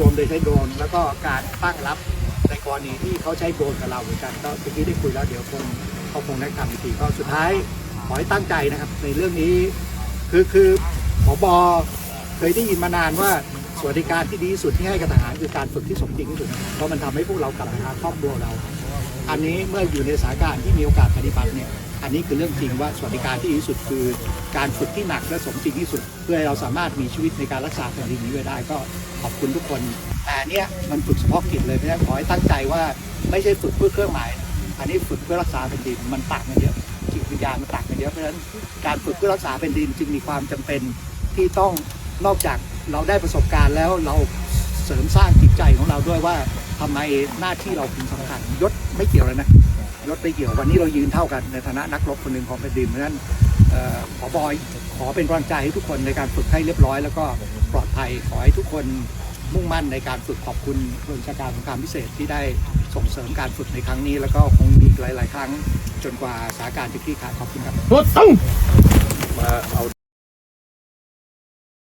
จมโดยใช้โดรนแล้วก็การตั้งรับในกรณีที่เขาใช้โดรนกับเราเหมือนกันก็เมื่อกี้ได้คุยแล้วเดี๋ยวคงเขาคงได้ทำอีกทีก็สุดท้ายขอให้ตั้งใจนะครับ ในเรื่องนี้คือคือผบเคยได้ยินมานานว่าสวัสดิการที่ดีที่สุดที่ให้กับทหารคือการฝึกที่สมจริงที่สุดเพราะมันทำให้พวกเรากลับมาหาครอบครัวเรา อันนี้เมื่ออยู่ในสถานการณ์ที่มีโอกาสปฏิบัติเนี่ยอันนี้คือเรื่องจริงว่าสวัสดิการที่ดีที่สุดคือ การฝึกที่หนักและสมจริงที่สุด เพื่อให้เราสามารถมีชีวิตในการรักษาแผ่นดินนี้ไว้ได้ก็ขอบคุณทุกคน แต่เนี่ยมันฝึกเฉพาะกิจเลยเพราะฉะนั้นขอให้ตั้งใจว่าไม่ใช่ฝึกเพื่อเครื่องหมาย อันนี้ฝึกเพื่อรักษาแผ่นดินมันต่างกันเยอะจิตวิญญาณมันต่างกันเยอะเพราะฉะนั้นการฝึกเพื่อรักษาแผ่นดินจึงมีความจำเป็นที่ต้องนอกจากเราได้ประสบการณ์แล้วเรา เสริมสร้างจิตใจของเราด้วยว่าทำไมหน้าที่เราถึงสำคัญยศไม่เกี่ยวเลยนะยศไม่เกี่ยววันนี้เรายืนเท่ากันในฐานะนักรบคนหนึ่งของแผ่นดินเพราะฉะนั้นเอ่อขอบอยขอเป็นกำลังใจให้ทุกคนในการฝึกให้เรียบร้อย แล้วก็ปลอดภัยขอให้ทุกคนมุ่งมั่นในการฝึกขอบคุณกรมชาการสงครามพิเศษที่ได้ส่งเสริมการฝึกในครั้งนี้ แล้วก็คงมีอีกหลาย ๆ ครั้งจนกว่าสถานการณ์จะคลี่คลายขอบคุณครับรถต้งมาเอา